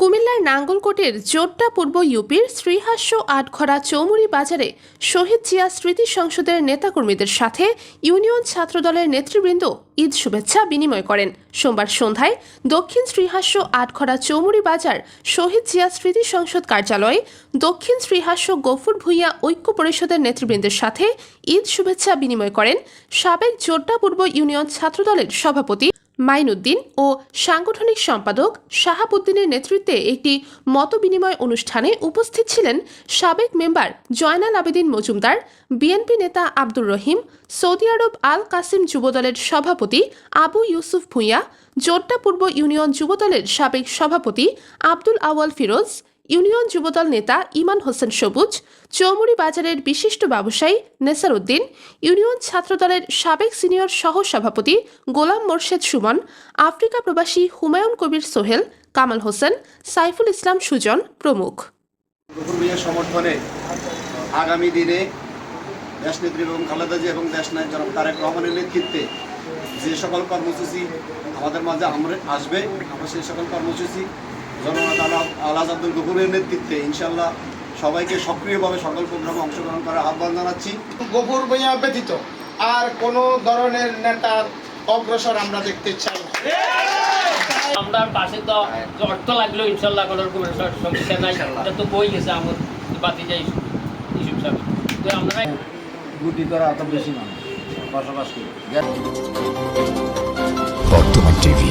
কুমিল্লার নাঙ্গলকোটের জোড্ডা পূর্ব ইউপির শ্রীহাস্য আটঘরা চৌমুরি বাজারে শহীদ জিয়া স্মৃতি সংসদের নেতাকর্মীদের সাথে ইউনিয়ন ছাত্রদলের নেতৃবৃন্দ ঈদ শুভেচ্ছা বিনিময় করেন। সোমবার সন্ধ্যায় দক্ষিণ শ্রীহাস্য আটঘরা চৌমুরি বাজার শহীদ জিয়া স্মৃতি সংসদ কার্যালয়ে দক্ষিণ শ্রীহাস্য গফুর ভূঁইয়া ঐক্য পরিষদের নেতৃবৃন্দের সাথে ঈদ শুভেচ্ছা বিনিময় করেন সাবেক জোড্ডা পূর্ব ইউনিয়ন ছাত্রদলের সভাপতি মাইনুদ্দিন ও সাংগঠনিক সম্পাদক শাহাবুদ্দিনের নেতৃত্বে একটি মতবিনিময় অনুষ্ঠানে উপস্থিত ছিলেন সাবেক মেম্বার জয়নাল আবেদিন মজুমদার, বিএনপি নেতা Abdur Rahim, Saudi Arab Al Qasim যুবদলের সভাপতি আবু ইউসুফ ভূঁইয়া জোড্ডা পূর্ব ইউনিয়ন যুবদলের সাবেক সভাপতি আব্দুল আওয়াল ফিরোজ ইউনিয়ন যুবদল নেতা ইমান হোসেন সবুজ চৌমুরি বাজারের বিশিষ্ট ব্যবসায়ী নেসার উদ্দিন ইউনিয়ন ছাত্রদলের সাবেক সিনিয়র সহ সভাপতি গোলাম মোর্শেদ সুমন, আফ্রিকা প্রবাসী হুমায়ুন কবির সোহেল, কামাল হোসেন, সাইফুল ইসলাম সুজন প্রমুখ। সমর্থনে আগামী দিনে দেশনেত্রী বেগম খালেদা জিয়া এবং দেশনায়ক জনাব তারেক রহমানের নেতৃত্বে যে সকল কর্মসূচি আমাদের মাঝে আমরা আসবে, আমরা সেই সকল কর্মসূচি জননাথ আলা আলাজ আব্দুল গফুরের নেতৃত্বে ইনশাল্লাহ সবাইকে সক্রিয়ভাবে সকল প্রোগ্রামে অংশগ্রহণ করার আহ্বান জানাচ্ছি। গফুর ভূঁইয়া ব্যতীত আর কোনো ধরনের নেতার অগ্রসর আমরা দেখতে চাই না। আমরা পাশে তো অর্থ লাগল ইনশাল্লাহ কোনো রকম সমস্যা নাই। এটা তো বই গেছে আমার বাতি যাই হিসুব সাহেব তো আমরা গুটি করা এত বেশি মানুষ বসবাস করি। বর্তমান টিভি।